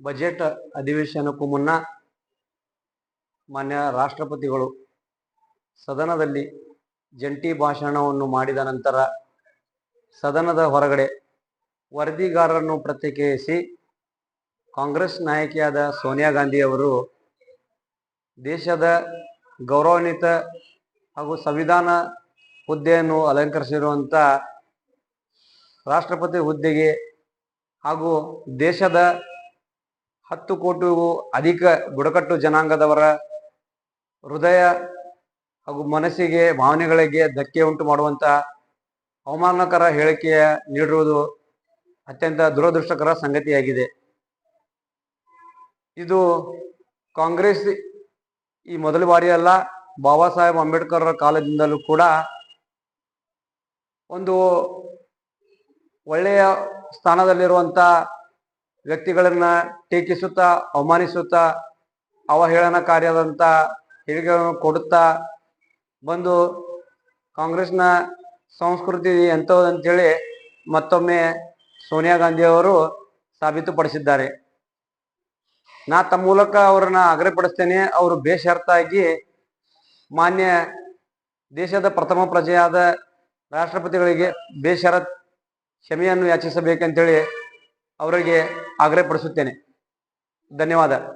Budget ಅಧಿವೇಶನಕ್ಕೂ ಮುನ್ನ ಮಾನ್ಯ ರಾಷ್ಟ್ರಪತಿಗಳು ಸದನದಲ್ಲಿ ಜಂಟಿ ಭಾಷಣವನ್ನು ಮಾಡಿದ ನಂತರ ಸದನದ ಹೊರಗಡೆ ವರದಿಗಾರರನ್ನು ಪ್ರತ್ಯೇಕಿಸಿ ಕಾಂಗ್ರೆಸ್ ನಾಯಕಿಯಾದ ಸೋನಿಯಾ ಗಾಂಧಿ ಅವರು ದೇಶದ ಗೌರವಾನ್ವಿತ ಹಾಗೂ ಸಂವಿಧಾನ ಹುದ್ದೆಯನ್ನು ಅಲಂಕರಿಸಿರುವಂಥ ರಾಷ್ಟ್ರಪತಿ ಹುದ್ದೆಗೆ ಹಾಗೂ ದೇಶದ ಹತ್ತು ಕೋಟಿಗೂ ಅಧಿಕ ಬುಡಕಟ್ಟು ಜನಾಂಗದವರ ಹೃದಯ ಹಾಗೂ ಮನಸ್ಸಿಗೆ, ಭಾವನೆಗಳಿಗೆ ಧಕ್ಕೆ ಉಂಟು ಮಾಡುವಂಥ ಅವಮಾನಕರ ಹೇಳಿಕೆಯ ನೀಡಿರುವುದು ಅತ್ಯಂತ ದುರದೃಷ್ಟಕರ ಸಂಗತಿಯಾಗಿದೆ. ಇದು ಕಾಂಗ್ರೆಸ್ ಈ ಮೊದಲ ಬಾರಿಯಲ್ಲ ಬಾಬಾ ಸಾಹೇಬ್ ಅಂಬೇಡ್ಕರ್ ಕಾಲದಿಂದಲೂ ಕೂಡ ಒಂದು ಒಳ್ಳೆಯ ಸ್ಥಾನದಲ್ಲಿರುವಂಥ ವ್ಯಕ್ತಿಗಳನ್ನ ಟೀಕಿಸುತ್ತಾ, ಅವಮಾನಿಸುತ್ತಾ ಅವಹೇಳನಕಾರಿಯಾದಂಥ ಹೇಳಿಕೆಗಳನ್ನು ಕೊಡುತ್ತಾ ಬಂದು ಕಾಂಗ್ರೆಸ್ನ ಸಂಸ್ಕೃತಿ ಎಂಥದ್ದು ಅಂತೇಳಿ ಮತ್ತೊಮ್ಮೆ ಸೋನಿಯಾ ಗಾಂಧಿ ಅವರು ಸಾಬೀತುಪಡಿಸಿದ್ದಾರೆ. ನಾ ತಮ್ಮ ಮೂಲಕ ಅವರನ್ನ ಆಗ್ರಹಪಡಿಸ್ತೇನೆ ಅವರು ಬೇಷರತ್ತಾಗಿ ಮಾನ್ಯ ದೇಶದ ಪ್ರಥಮ ಪ್ರಜೆಯಾದ ರಾಷ್ಟ್ರಪತಿಗಳಿಗೆ ಬೇಷರತ್ ಕ್ಷಮೆಯನ್ನು ಯಾಚಿಸಬೇಕಂತೇಳಿ ಅವರಿಗೆ ಆಗ್ರಹಪಡಿಸುತ್ತೇನೆ. ಧನ್ಯವಾದ.